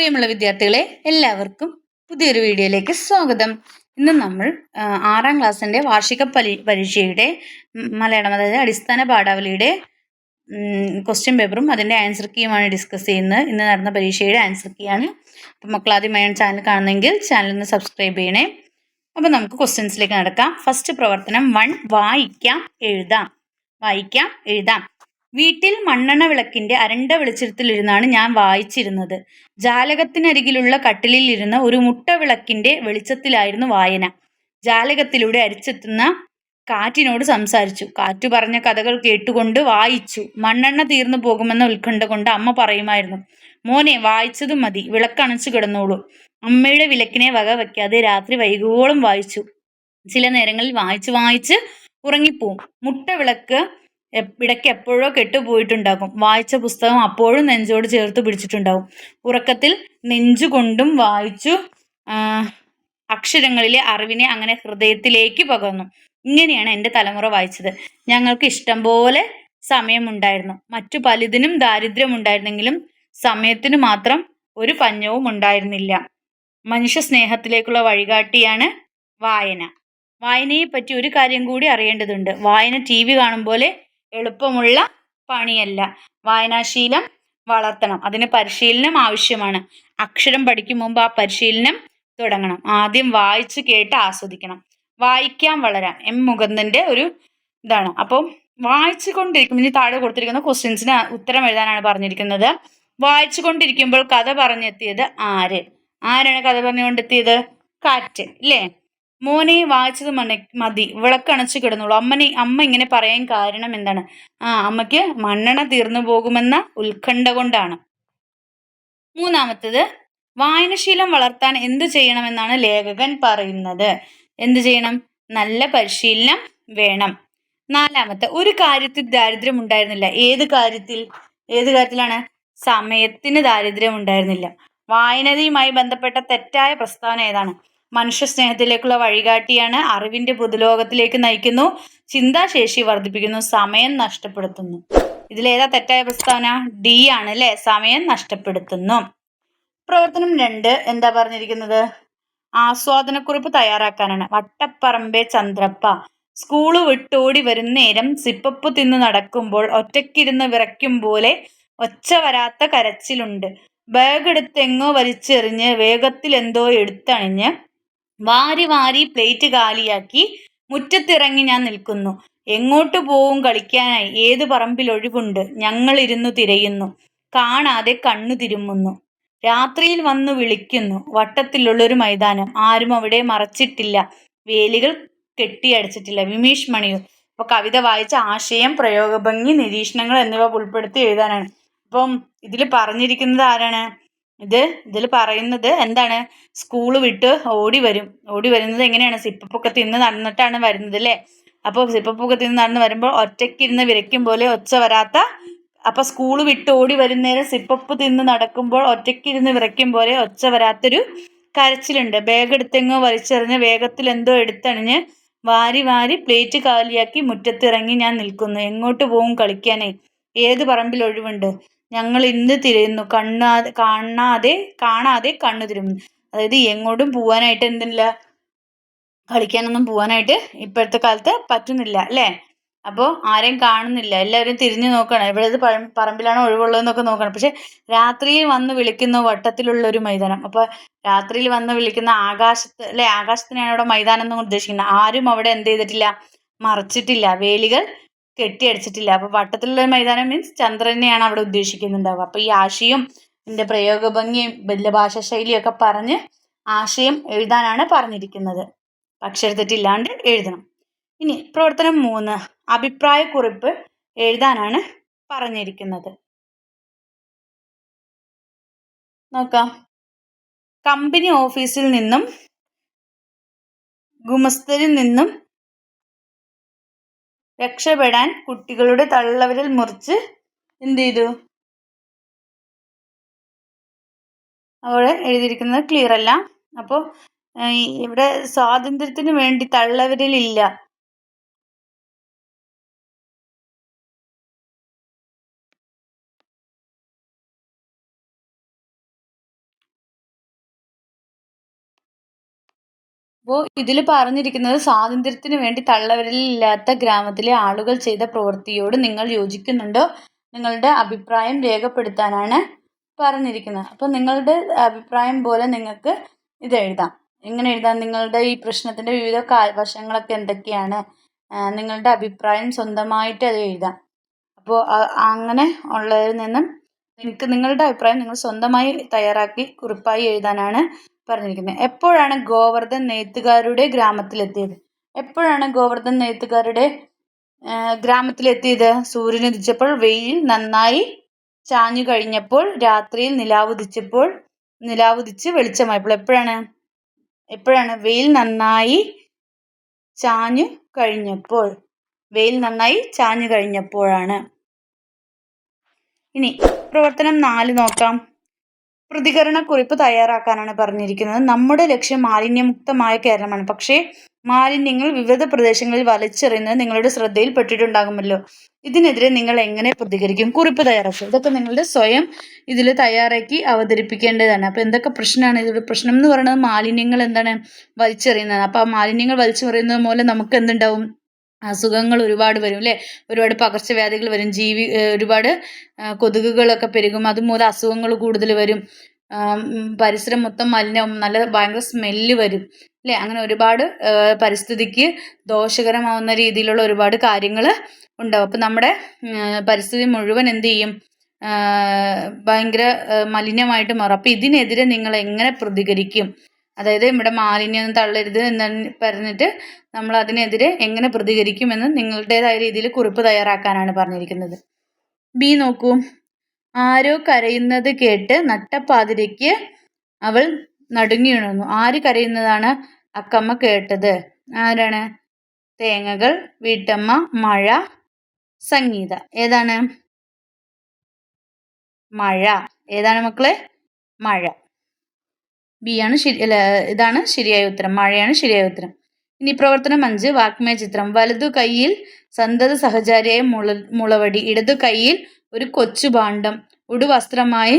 പ്രിയമുള്ള വിദ്യാർത്ഥികളെ എല്ലാവർക്കും പുതിയൊരു വീഡിയോയിലേക്ക് സ്വാഗതം. ഇന്ന് നമ്മൾ ആറാം ക്ലാസ്സിന്റെ വാർഷിക പരി പരീക്ഷയുടെ മലയാളം അതായത് അടിസ്ഥാന പാഠാവലിയുടെ ക്വസ്റ്റ്യൻ പേപ്പറും അതിന്റെ ആൻസർ കീയുമാണ് ഡിസ്കസ് ചെയ്യുന്നത്. ഇന്ന് നടന്ന പരീക്ഷയുടെ ആൻസർ കീയാണ് അപ്പം മക്കൾ ആദ്യമായാണ് ചാനൽ കാണുന്നെങ്കിൽ ചാനൽ ഒന്ന് സബ്സ്ക്രൈബ് ചെയ്യണേ. അപ്പം നമുക്ക് ക്വസ്റ്റ്യൻസിലേക്ക് നടക്കാം. ഫസ്റ്റ് പ്രവർത്തനം വൺ വായിക്കാം എഴുതാം. വായിക്കാം എഴുതാം. വീട്ടിൽ മണ്ണെണ്ണ വിളക്കിന്റെ അരണ്ട വെളിച്ചത്തിലിരുന്നാണ് ഞാൻ വായിച്ചിരുന്നത്. ജാലകത്തിനരികിലുള്ള കട്ടിലിൽ ഇരുന്ന ഒരു മുട്ട വിളക്കിന്റെ വെളിച്ചത്തിലായിരുന്നു വായന. ജാലകത്തിലൂടെ അരിച്ചെത്തുന്ന കാറ്റിനോട് സംസാരിച്ചു. കാറ്റു പറഞ്ഞ കഥകൾ കേട്ടുകൊണ്ട് വായിച്ചു. മണ്ണെണ്ണ തീർന്നു പോകുമെന്ന ഉത്കണ്ഠ കൊണ്ട് അമ്മ പറയുമായിരുന്നു മോനെ വായിച്ചതും മതി. വിളക്കണച്ചു കിടന്നോളൂ. അമ്മയുടെ വിലക്കിനെ വക വയ്ക്കാതെ രാത്രി വൈകുവോളം വായിച്ചു. ചില നേരങ്ങളിൽ വായിച്ച് വായിച്ച് ഉറങ്ങിപ്പോവും. മുട്ട വിളക്ക് ഇടയ്ക്ക് എപ്പോഴോ കെട്ടുപോയിട്ടുണ്ടാകും. വായിച്ച പുസ്തകം അപ്പോഴും നെഞ്ചോട് ചേർത്ത് പിടിച്ചിട്ടുണ്ടാകും. ഉറക്കത്തിൽ നെഞ്ചുകൊണ്ടും വായിച്ചു അക്ഷരങ്ങളിലെ അറിവിനെ അങ്ങനെ ഹൃദയത്തിലേക്ക് പകർന്നു. ഇങ്ങനെയാണ് എന്റെ തലമുറ വായിച്ചത്. ഞങ്ങൾക്ക് ഇഷ്ടം പോലെ സമയമുണ്ടായിരുന്നു. മറ്റു പലതിനും ദാരിദ്ര്യമുണ്ടായിരുന്നെങ്കിലും സമയത്തിന് മാത്രം ഒരു പഞ്ഞവും ഉണ്ടായിരുന്നില്ല. മനുഷ്യ സ്നേഹത്തിലേക്കുള്ള വഴികാട്ടിയാണ് വായന. വായനയെ പറ്റി ഒരു കാര്യം കൂടി അറിയേണ്ടതുണ്ട്. വായന ടി വി കാണും പോലെ എളുപ്പമുള്ള പണിയല്ല. വായനാശീലം വളർത്തണം. അതിന് പരിശീലനം ആവശ്യമാണ്. അക്ഷരം പഠിക്കും മുമ്പ് ആ പരിശീലനം തുടങ്ങണം. ആദ്യം വായിച്ച് കേട്ട് ആസ്വദിക്കണം. വായിക്കാൻ വളരാം. എം മുകുന്ദന്റെ ഒരു ഇതാണ്. അപ്പം വായിച്ചു കൊണ്ടിരിക്കും ഇനി താഴെ കൊടുത്തിരിക്കുന്ന ക്വസ്റ്റ്യൻസിന് ഉത്തരം എഴുതാനാണ് പറഞ്ഞിരിക്കുന്നത്. വായിച്ചു കൊണ്ടിരിക്കുമ്പോൾ കഥ പറഞ്ഞെത്തിയത് ആര്? ആരാണ് കഥ പറഞ്ഞുകൊണ്ടെത്തിയത്? കാറ്റ്. ഇല്ലേ? മോനെ വായിച്ചത് മണി മതി. വിളക്കണച്ചു കിടന്നുള്ളൂ അമ്മനെ അമ്മ ഇങ്ങനെ പറയാൻ കാരണം എന്താണ്? ആ അമ്മയ്ക്ക് മണ്ണെണ്ണ തീർന്നു പോകുമെന്ന ഉത്കണ്ഠ കൊണ്ടാണ്. മൂന്നാമത്തത് വായനശീലം വളർത്താൻ എന്തു ചെയ്യണമെന്നാണ് ലേഖകൻ പറയുന്നത്. എന്തു ചെയ്യണം? നല്ല പരിശീലനം വേണം. നാലാമത്തെ ഒരു കാര്യത്തിൽ ദാരിദ്ര്യം ഉണ്ടായിരുന്നില്ല. ഏത് കാര്യത്തിൽ? ഏത് കാര്യത്തിലാണ്? സമയത്തിന് ദാരിദ്ര്യം ഉണ്ടായിരുന്നില്ല. വായനതയുമായി ബന്ധപ്പെട്ട തെറ്റായ പ്രസ്താവന ഏതാണ്? മനുഷ്യ സ്നേഹത്തിലേക്കുള്ള വഴികാട്ടിയാണ് അറിവിന്റെ പൊതുലോകത്തിലേക്ക് നയിക്കുന്നു. ചിന്താശേഷി വർദ്ധിപ്പിക്കുന്നു. സമയം നഷ്ടപ്പെടുത്തുന്നു. ഇതിലേതാ തെറ്റായ പ്രസ്താവന? ഡി ആണ് അല്ലേ? സമയം നഷ്ടപ്പെടുത്തുന്നു. പ്രവർത്തനം രണ്ട്. എന്താ പറഞ്ഞിരിക്കുന്നത്? ആസ്വാദനക്കുറിപ്പ് തയ്യാറാക്കാനാണ്. വട്ടപ്പറമ്പെ ചന്ദ്രപ്പ. സ്കൂൾ വിട്ടോടി വരുന്ന നേരം സിപ്പപ്പ് തിന്ന് നടക്കുമ്പോൾ ഒറ്റക്കിരുന്ന് വിറയ്ക്കും പോലെ ഒച്ച വരാത്ത കരച്ചിലുണ്ട്. ബാഗ് എടുത്തെങ്ങോ വലിച്ചെറിഞ്ഞ് വേഗത്തിൽ എന്തോ എടുത്തണിഞ്ഞ് വാരി വാരി പ്ലേറ്റ് കാലിയാക്കി മുറ്റത്തിറങ്ങി ഞാൻ നിൽക്കുന്നു. എങ്ങോട്ട് പോവും കളിക്കാനായി? ഏത് പറമ്പിൽ ഒഴിവുണ്ട്? ഞങ്ങൾ ഇരുന്നു തിരയുന്നു. കാണാതെ കണ്ണു തിരുമ്മുന്നു. രാത്രിയിൽ വന്നു വിളിക്കുന്നു. വട്ടത്തിലുള്ളൊരു മൈതാനം. ആരും അവിടെ മറച്ചിട്ടില്ല. വേലികൾ കെട്ടിയടച്ചിട്ടില്ല. വിമീഷ് മണിയൂർ അപ്പോൾ കവിത വായിച്ച ആശയം പ്രയോഗഭംഗി നിരീക്ഷണങ്ങൾ എന്നിവ ഉൾപ്പെടുത്തി എഴുതാനാണ്. അപ്പം ഇതിൽ പറഞ്ഞിരിക്കുന്നത് ആരാണ്? ഇത് ഇതിൽ പറയുന്നത് എന്താണ്? സ്കൂൾ വിട്ട് ഓടി വരും. ഓടി വരുന്നത് എങ്ങനെയാണ്? സിപ്പപ്പൊക്കെ തിന്ന് നടന്നിട്ടാണ് വരുന്നത് അല്ലേ? അപ്പോൾ സിപ്പപ്പൊക്കെ തിന്ന് നടന്ന് വരുമ്പോൾ ഒറ്റയ്ക്കിരുന്ന് വിരയ്ക്കും പോലെ ഒച്ച വരാത്ത അപ്പോൾ സ്കൂൾ വിട്ട് ഓടി വരുന്നേരം സിപ്പപ്പ് തിന്ന് നടക്കുമ്പോൾ ഒറ്റയ്ക്കിരുന്ന് വിറയ്ക്കും പോലെ ഒച്ച വരാത്തൊരു കരച്ചിലുണ്ട്. ബാഗ് എടുത്തെങ്ങോ വലിച്ചെറിഞ്ഞ് വേഗത്തിൽ എന്തോ എടുത്തണിഞ്ഞ് വാരി വാരി പ്ലേറ്റ് കാലിയാക്കി മുറ്റത്തിറങ്ങി ഞാൻ നിൽക്കുന്നു. എങ്ങോട്ട് പോവും കളിക്കാനേ? ഏത് പറമ്പിൽ ഒഴിവുണ്ട്? ഞങ്ങൾ ഇന്ന് തിരയുന്നു. കണ്ണാതെ കാണാതെ കാണാതെ കണ്ണു തിരുമുന്നു. അതായത് എങ്ങോട്ടും പോവാനായിട്ട് എന്തില്ല? കളിക്കാനൊന്നും പോവാനായിട്ട് ഇപ്പോഴത്തെ കാലത്ത് പറ്റുന്നില്ല അല്ലേ? അപ്പോൾ ആരെയും കാണുന്നില്ല. എല്ലാവരും തിരിഞ്ഞു നോക്കണം. ഇവിടെ പറമ്പിലാണോ ഒഴിവുള്ളതെന്നൊക്കെ നോക്കണം. പക്ഷെ രാത്രിയിൽ വന്ന് വിളിക്കുന്ന വട്ടത്തിലുള്ള ഒരു മൈതാനം. അപ്പോൾ രാത്രിയിൽ വന്ന് വിളിക്കുന്ന ആകാശത്ത് അല്ലെ? ആകാശത്തിനാണ് അവിടെ മൈതാനം എന്ന് ഉദ്ദേശിക്കുന്നത്. ആരും അവിടെ എന്ത് ചെയ്തിട്ടില്ല? മറച്ചിട്ടില്ല. വേലികൾ കെട്ടിയടിച്ചിട്ടില്ല. അപ്പോൾ വട്ടത്തിലുള്ള മൈതാനം മീൻസ് ചന്ദ്രനെയാണ് അവിടെ ഉദ്ദേശിക്കുന്നുണ്ടാവുക. അപ്പോൾ ഈ ആശയും ഇതിന്റെ പ്രയോഗഭംഗിയും ബല്യഭാഷ ശൈലിയൊക്കെ പറഞ്ഞ് ആശയം എഴുതാനാണ് പറഞ്ഞിരിക്കുന്നത്. അക്ഷരത്തെറ്റില്ലാണ്ട് എഴുതണം. ഇനി പ്രവർത്തനം മൂന്ന് അഭിപ്രായ കുറിപ്പ് എഴുതാനാണ് പറഞ്ഞിരിക്കുന്നത്. നോക്കാം. കമ്പനി ഓഫീസിൽ നിന്നും ഗുമസ്തരിൽ നിന്നും രക്ഷപ്പെടാൻ കുട്ടികളുടെ തള്ളവിരൽ മുറിച്ച് എന്ത് ചെയ്തു? അവിടെ എഴുതിയിരിക്കുന്നത് ക്ലിയർ അല്ല. അപ്പോൾ ഇവിടെ സ്വാതന്ത്ര്യത്തിന് വേണ്ടി തള്ളവിരലില്ല. അപ്പോൾ ഇതിൽ പറഞ്ഞിരിക്കുന്നത് സ്വാതന്ത്ര്യത്തിന് വേണ്ടി തള്ളവരലില്ലാത്ത ഗ്രാമത്തിലെ ആളുകൾ ചെയ്ത പ്രവൃത്തിയോട് നിങ്ങൾ യോജിക്കുന്നുണ്ടോ? നിങ്ങളുടെ അഭിപ്രായം രേഖപ്പെടുത്താനാണ് പറഞ്ഞിരിക്കുന്നത്. അപ്പോൾ നിങ്ങളുടെ അഭിപ്രായം പോലെ നിങ്ങൾക്ക് ഇത് എഴുതാം. എങ്ങനെ എഴുതാം? നിങ്ങളുടെ ഈ പ്രശ്നത്തിന്റെ വിവിധ വശങ്ങളൊക്കെ എന്തൊക്കെയാണ്? നിങ്ങളുടെ അഭിപ്രായം സ്വന്തമായിട്ട് അത് എഴുതാം. അപ്പോൾ അങ്ങനെ ഉള്ളതിൽ നിന്നും നിങ്ങൾക്ക് നിങ്ങളുടെ അഭിപ്രായം നിങ്ങൾ സ്വന്തമായി തയ്യാറാക്കി കുറിപ്പായി എഴുതാനാണ് പറഞ്ഞിരിക്കുന്നത്. എപ്പോഴാണ് ഗോവർദ്ധൻ നെയ്ത്തുകാരുടെ ഗ്രാമത്തിലെത്തിയത്? എപ്പോഴാണ് ഗോവർദ്ധൻ നെയ്ത്തുകാരുടെ ഗ്രാമത്തിലെത്തിയത്? സൂര്യൻ ഉദിച്ചപ്പോൾ വെയിൽ നന്നായി ചാഞ്ഞു കഴിഞ്ഞപ്പോൾ രാത്രിയിൽ നിലാവുദിച്ചപ്പോൾ നിലാവുദിച്ച് വെളിച്ചമായപ്പോൾ എപ്പോഴാണ്? എപ്പോഴാണ് വെയിൽ നന്നായി ചാഞ്ഞു കഴിഞ്ഞപ്പോൾ? വെയിൽ നന്നായി ചാഞ്ഞു കഴിഞ്ഞപ്പോഴാണ്. ഇനി പ്രവർത്തനം നാല് നോക്കാം. പ്രതികരണക്കുറിപ്പ് തയ്യാറാക്കാനാണ് പറഞ്ഞിരിക്കുന്നത്. നമ്മുടെ ലക്ഷ്യം മാലിന്യമുക്തമായ കേരളമാണ്. പക്ഷേ മാലിന്യങ്ങൾ വിവിധ പ്രദേശങ്ങളിൽ വലിച്ചെറിയുന്നത് നിങ്ങളുടെ ശ്രദ്ധയിൽ പെട്ടിട്ടുണ്ടാകുമല്ലോ ഇതിനെതിരെ നിങ്ങൾ എങ്ങനെ പ്രതികരിക്കും? കുറിപ്പ് തയ്യാറാക്കുക. ഇതൊക്കെ നിങ്ങളുടെ സ്വയം ഇതിൽ തയ്യാറാക്കി അവതരിപ്പിക്കേണ്ടതാണ്. അപ്പോൾ എന്തൊക്കെ പ്രശ്നമാണ്? ഇതിൽ പ്രശ്നം എന്ന് പറയുന്നത് മാലിന്യങ്ങൾ എന്താണ് വലിച്ചെറിയുന്നത്? അപ്പോൾ ആ മാലിന്യങ്ങൾ വലിച്ചെറിയുന്നത് മൂലം നമുക്ക് എന്തുണ്ടാവും? അസുഖങ്ങൾ ഒരുപാട് വരും അല്ലേ? ഒരുപാട് പകർച്ചവ്യാധികൾ വരും ജീവി ഒരുപാട് കൊതുകുകളൊക്കെ പെരുകും. അതുമൂലം അസുഖങ്ങൾ കൂടുതൽ വരും. പരിസരം മൊത്തം മലിനവും നല്ല ഭയങ്കര സ്മെല്ല് വരും അല്ലേ? അങ്ങനെ ഒരുപാട് പരിസ്ഥിതിക്ക് ദോഷകരമാവുന്ന രീതിയിലുള്ള ഒരുപാട് കാര്യങ്ങൾ ഉണ്ടാവും. അപ്പം നമ്മുടെ പരിസ്ഥിതി മുഴുവൻ എന്ത് ചെയ്യും? ഭയങ്കര മലിനമായിട്ട് മാറും. അപ്പം ഇതിനെതിരെ നിങ്ങൾ എങ്ങനെ പ്രതികരിക്കും? അതായത് ഇവിടെ മാലിന്യം തള്ളരുത് എന്ന് പറഞ്ഞിട്ട് നമ്മൾ അതിനെതിരെ എങ്ങനെ പ്രതികരിക്കുമെന്ന് നിങ്ങളുടേതായ രീതിയിൽ കുറിപ്പ് തയ്യാറാക്കാനാണ് പറഞ്ഞിരിക്കുന്നത്. ബി നോക്കൂ. ആരോ കരയുന്നത് കേട്ട് നട്ടപ്പാതിരയ്ക്ക് അവൾ നടുങ്ങി ഉണർന്നു ആര് കരയുന്നതാണ് അക്കമ്മ കേട്ടത്? ആരാണ്? തേങ്ങകൾ വീട്ടമ്മ മഴ സംഗീത. ഏതാണ്? മഴ. ഏതാണ് മക്കളെ? മഴ. ബി ആണ് ശരി ഇതാണ് ശരിയായ ഉത്തരം മഴയാണ് ശരിയായ ഉത്തരം. ഇനി പ്രവർത്തനം അഞ്ച് വാക്മയ ചിത്രം. വലതു കൈയിൽ സന്തത സഹചാരിയായ മുള മുളവടി ഇടതു കൈയിൽ ഒരു കൊച്ചു ഭാണ്ഡം. ഉടുവസ്ത്രമായി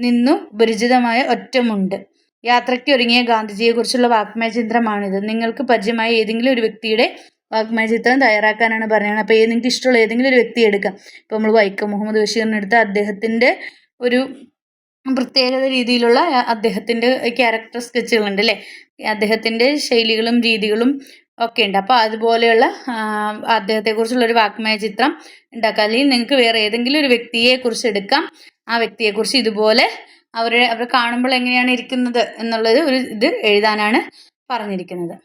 നിന്നു പരിചിതമായ ഒറ്റമുണ്ട്. യാത്രയ്ക്ക് ഒരുങ്ങിയ ഗാന്ധിജിയെക്കുറിച്ചുള്ള വാക്മയ ചിത്രമാണിത്. നിങ്ങൾക്ക് പരിചയമായ ഏതെങ്കിലും ഒരു വ്യക്തിയുടെ വാഗ്മയ ചിത്രം തയ്യാറാക്കാനാണ് പറയുന്നത് അപ്പോൾ നിങ്ങൾക്ക് ഇഷ്ടമുള്ള ഏതെങ്കിലും ഒരു വ്യക്തി എടുക്കാം. ഇപ്പോൾ നമ്മൾ വൈക്കം മുഹമ്മദ് ബഷീറിനെടുത്ത് അദ്ദേഹത്തിന്റെ ഒരു പ്രത്യേകത രീതിയിലുള്ള അദ്ദേഹത്തിന്റെ ക്യാരക്ടർ സ്കെച്ചുകളുണ്ട് അല്ലേ? അദ്ദേഹത്തിന്റെ ശൈലികളും രീതികളും ഒക്കെ ഉണ്ട്. അപ്പോൾ അതുപോലെയുള്ള അദ്ദേഹത്തെക്കുറിച്ചുള്ള ഒരു വാക്മയ ചിത്രം ഉണ്ടാക്കാം. അല്ലെങ്കിൽ നിങ്ങൾക്ക് വേറെ ഏതെങ്കിലും ഒരു വ്യക്തിയെക്കുറിച്ച് എടുക്കാം. ആ വ്യക്തിയെക്കുറിച്ച് ഇതുപോലെ അവരെ അവർ കാണുമ്പോൾ എങ്ങനെയാണ് ഇരിക്കുന്നത് എന്നുള്ളത് ഒരു ഇത് എഴുതാനാണ് പറഞ്ഞിരിക്കുന്നത്.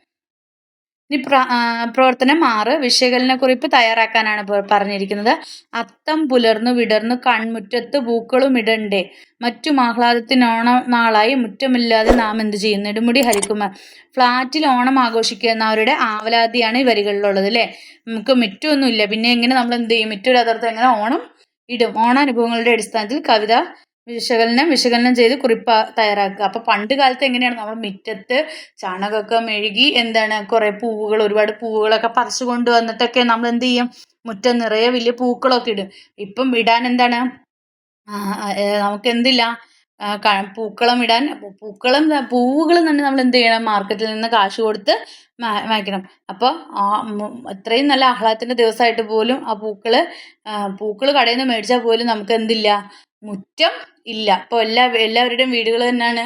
ഇനി പ്രവർത്തനം ആറ് വിശകലനക്കുറിപ്പ് തയ്യാറാക്കാനാണ് പറഞ്ഞിരിക്കുന്നത്. അത്തം പുലർന്നു വിടർന്നു കൺമുറ്റത്ത് പൂക്കളും ഇടണ്ടേ. മറ്റു ആഹ്ലാദത്തിന് നാളായി മുറ്റമില്ലാതെ നാം എന്ത് ചെയ്യും? നെടുമുടി ഹരിക്കുമാർ. ഫ്ലാറ്റിൽ ഓണം ആഘോഷിക്കുന്നവരുടെ ആവലാതിയാണ് ഈ വരികളിലുള്ളത് അല്ലേ? നമുക്ക് മുറ്റൊന്നുമില്ല. പിന്നെ എങ്ങനെ നമ്മൾ എന്ത് ചെയ്യും? മുറ്റൊരു അതർത്ഥം എങ്ങനെ? ഓണം ഇടും. ഓണാനുഭവങ്ങളുടെ അടിസ്ഥാനത്തിൽ കവിത വിശകലനം വിശകലനം ചെയ്ത് കുറിപ്പ് തയ്യാറാക്കുക. അപ്പോൾ പണ്ട് കാലത്ത് എങ്ങനെയാണ് നമ്മൾ മുറ്റത്ത് ചാണകമൊക്കെ മെഴുകി എന്താണ് കുറേ പൂവുകൾ ഒരുപാട് പൂവുകളൊക്കെ പറിച്ചു കൊണ്ടുവന്നിട്ടൊക്കെ നമ്മൾ എന്ത് ചെയ്യും? മുറ്റം നിറയെ വലിയ പൂക്കളൊക്കെ ഇടും. ഇപ്പം ഇടാൻ എന്താണ്? നമുക്ക് എന്തില്ല? പൂക്കളം ഇടാൻ പൂക്കളം പൂവുകൾ തന്നെ നമ്മൾ എന്ത് ചെയ്യണം? മാർക്കറ്റിൽ നിന്ന് കാശ് കൊടുത്ത് വാങ്ങിക്കണം. അപ്പോൾ ആ ഇത്രയും നല്ല ആഹ്ലാദത്തിന്റെ ദിവസമായിട്ട് പോലും ആ പൂക്കൾ പൂക്കൾ കടയിൽ നിന്ന് മേടിച്ചാൽ പോലും നമുക്ക് എന്തില്ല? മുറ്റം ഇല്ല. ഇപ്പോൾ എല്ലാ എല്ലാവരുടെയും വീടുകൾ തന്നെയാണ്.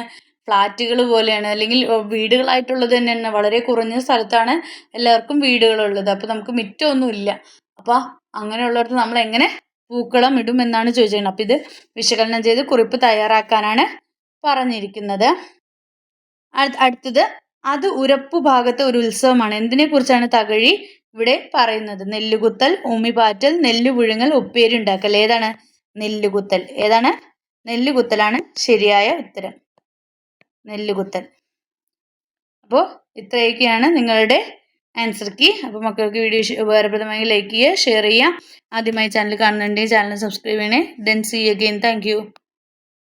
ഫ്ലാറ്റുകൾ പോലെയാണ്. അല്ലെങ്കിൽ വീടുകളായിട്ടുള്ളത് തന്നെയാണ്. വളരെ കുറഞ്ഞ സ്ഥലത്താണ് എല്ലാവർക്കും വീടുകളുള്ളത്. അപ്പോൾ നമുക്ക് മിറ്റമൊന്നുമില്ല അപ്പോൾ അങ്ങനെയുള്ളവർക്ക് നമ്മൾ എങ്ങനെ പൂക്കളം ഇടും എന്നാണ് ചോദിച്ചിരുന്നത് അപ്പോൾ ഇത് വിശകലനം ചെയ്ത് കുറിപ്പ് തയ്യാറാക്കാനാണ് പറഞ്ഞിരിക്കുന്നത്. അടുത്തത് അത് ഉരപ്പു ഭാഗത്തെ ഒരു ഉത്സവമാണ്. എന്തിനെ കുറിച്ചാണ് തകഴി ഇവിടെ പറയുന്നത്? നെല്ലുകുത്തൽ ഉമിപാറ്റൽ നെല്ലുപുഴുങ്ങൽ ഉപ്പേരി ഉണ്ടാക്കൽ. ഏതാണ് നെല്ലുകുത്തൽ? ഏതാണ് നെല്ലുകുത്തലാണ് ശരിയായ ഉത്തരം. നെല്ലുകുത്തൽ. അപ്പോൾ ഇത്രയൊക്കെയാണ് നിങ്ങളുടെ ആൻസർ കി അപ്പോൾ മക്കൾക്ക് വീഡിയോ ഉപകാരപ്രദമായി ലൈക്ക് ചെയ്യുക ഷെയർ ചെയ്യുക. ആദ്യമായി ചാനൽ കാണുന്നുണ്ടെങ്കിൽ ചാനൽ സബ്സ്ക്രൈബ് ചെയ്യണേ. Then see again thank